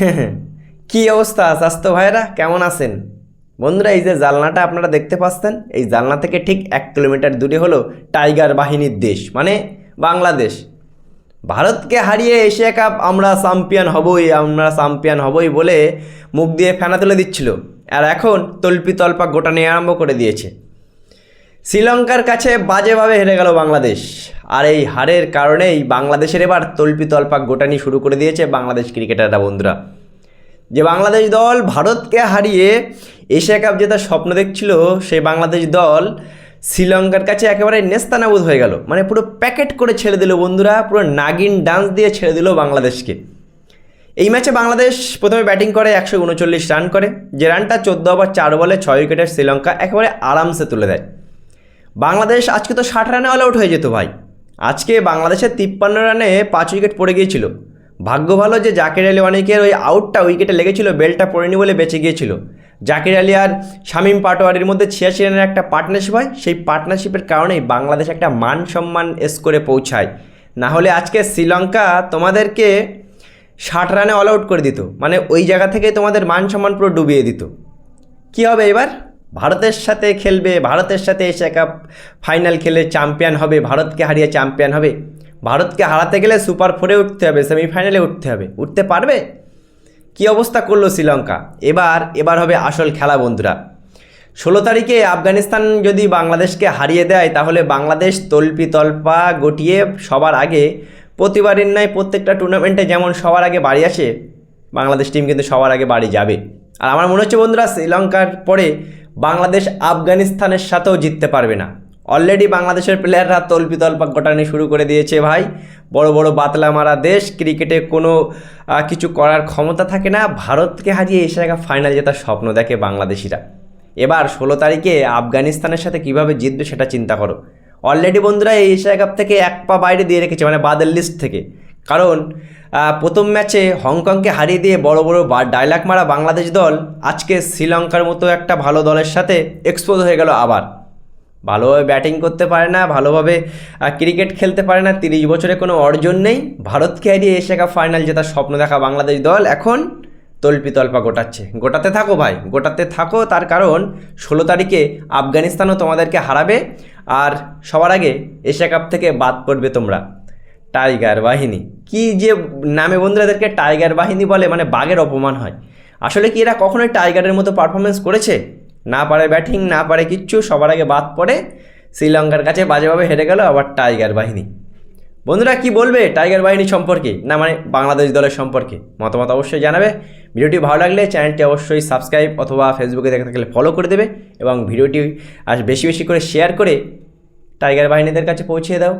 কি অবস্থা, স্বাস্থ্য ভাইরা কেমন আছেন? বন্ধুরা, এই যে জালনাটা আপনারা দেখতে পাচ্ছেন, এই জালনা থেকে ঠিক এক কিলোমিটার দূরে হলো টাইগার বাহিনীর দেশ মানে বাংলাদেশ। ভারতকে হারিয়ে এশিয়া কাপ আমরা চ্যাম্পিয়ন হবই, আমরা চ্যাম্পিয়ন হবই বলে মুখ দিয়ে ফেনা তুলে দিচ্ছিল। আর এখন তল্পি তল্পা গোটা নিয়ে আরম্ভ করে দিয়েছে। শ্রীলঙ্কার কাছে বাজেভাবে হেরে গেল বাংলাদেশ। আর এই হারের কারণেই বাংলাদেশের এবার তল্পি তল্পা গোটানি শুরু করে দিয়েছে বাংলাদেশ ক্রিকেটাররা বন্ধুরা। যে বাংলাদেশ দল ভারতকে হারিয়ে এশিয়া কাপ জেতার স্বপ্ন দেখছিল সেই বাংলাদেশ দল শ্রীলঙ্কার কাছে একেবারে নেস্তানাবুদ হয়ে গেল। মানে পুরো প্যাকেট করে ছেড়ে দিল বন্ধুরা, পুরো নাগিন ডান্স দিয়ে ছেড়ে দিল বাংলাদেশকে। এই ম্যাচে বাংলাদেশ প্রথমে ব্যাটিং করে একশো উনচল্লিশ রান করে। যে রানটা চোদ্দ ওভার চার বলে ছয় উইকেটের শ্রীলঙ্কা একেবারে আরামসে তুলে দেয়। বাংলাদেশ আজকে তো ষাট রানে অল আউট হয়ে যেত ভাই। আজকে বাংলাদেশের তিপ্পান্ন রানে পাঁচ উইকেট পড়ে গিয়েছিল। ভাগ্য ভালো যে জাকির আলী অনেকের ওই আউটটা উইকেটে লেগেছিল বেলটা পড়েনি বলে বেঁচে গিয়েছিল। জাকির আলী আর শামীম পাটোয়ারির মধ্যে ছিয়াশি রানের একটা পার্টনারশিপ হয়। সেই পার্টনারশিপের কারণেই বাংলাদেশ একটা মান সম্মান স্কোরে পৌঁছায়। না হলে আজকে শ্রীলঙ্কা তোমাদেরকে ষাট রানে অল আউট করে দিত। মানে ওই জায়গা থেকে তোমাদের মান সম্মান পুরো ডুবিয়ে দিত। কী হবে এবার? ভারতের সাথে খেলবে, ভারতের সাথে এশিয়া কাপ ফাইনাল খেলে চ্যাম্পিয়ন হবে, ভারতকে হারিয়ে চ্যাম্পিয়ন হবে। ভারতকে হারাতে গেলে সুপার ফোরে উঠতে হবে সেমিফাইনালে উঠতে হবে। উঠতে পারবে? কি অবস্থা করল শ্রীলঙ্কা? এবার এবার হবে আসল খেলা, বন্ধুরা। ষোলো তারিখে আফগানিস্তান যদি বাংলাদেশকে হারিয়ে দেয়, তাহলে বাংলাদেশ তল্পি তল্পা গটিয়ে সবার আগে, প্রতিবারের ন্যায় প্রত্যেকটা টুর্নামেন্টে যেমন সবার আগে বাড়ি আসে, বাংলাদেশ টিম কিন্তু সবার আগে বাড়ি যাবে। আর আমার মনে হচ্ছে বন্ধুরা, শ্রীলঙ্কার পরে বাংলাদেশ আফগানিস্তানের সাথেও জিততে পারবে না। অলরেডি বাংলাদেশের প্লেয়াররা তল্পি তল্পা গোটানি শুরু করে দিয়েছে ভাই। বড় বড় বাতলা মারা দেশ, ক্রিকেটে কোনো কিছু করার ক্ষমতা থাকে না। ভারতকে হারিয়ে এশিয়া কাপ ফাইনাল জেতার স্বপ্ন দেখে বাংলাদেশিরা। এবার ষোলো তারিখে আফগানিস্তানের সাথে কীভাবে জিতবে সেটা চিন্তা করো। অলরেডি বন্ধুরা, এই এশিয়া কাপ থেকে এক পা বাইরে দিয়ে রেখেছে মানে বাদের লিস্ট থেকে। কারণ প্রথম ম্যাচে হংকংকে হারিয়ে দিয়ে বড় বড় ডায়লগ মারা বাংলাদেশ দল আজকে শ্রীলঙ্কার মতো একটা ভালো দলের সাথে এক্সপোজ হয়ে গেল আবার। ভালোভাবে ব্যাটিং করতে পারে না, ভালোভাবে ক্রিকেট খেলতে পারে না, তিরিশ বছরে কোনো অর্জন নেই। ভারতকে হারিয়ে এশিয়া কাপ ফাইনাল জেতার স্বপ্ন দেখা বাংলাদেশ দল এখন তল্পি তল্পা গোটাচ্ছে। গোটাতে থাকো ভাই, গোটাতে থাকো, তার কারণ ষোলো তারিখে আফগানিস্তানও তোমাদেরকে হারাবে, আর সবার আগে এশিয়া কাপ থেকে বাদ পড়বে তোমরা। টাইগার বাহিনী। কি যে নামে বন্ধুরাদেরকে টাইগার বাহিনী বলে মানে বাঘের অপমান হয়। আসলে কি এরা কখনোই টাইগারের মতো পারফরমেন্স করেছে? না পারে ব্যাটিং না পারে কিচ্ছু, সবার আগে বাদ পড়ে শ্রীলঙ্কার কাছে বাজেভাবে হেরে গেল আবার টাইগার বাহিনী। বন্ধুরা, কি বলবে টাইগার বাহিনী সম্পর্কে? না মানে বাংলাদেশ দলের সম্পর্কে? মতামত অবশ্যই জানাবে। ভিডিওটি ভালো লাগলে চ্যানেলটি অবশ্যই সাবস্ক্রাইব অথবা ফেসবুকে দেখে থাকলে ফলো করে দেবে এবং ভিডিওটি আর বেশি বেশি করে শেয়ার করে টাইগার বাহিনীদের কাছে পৌঁছে দাও।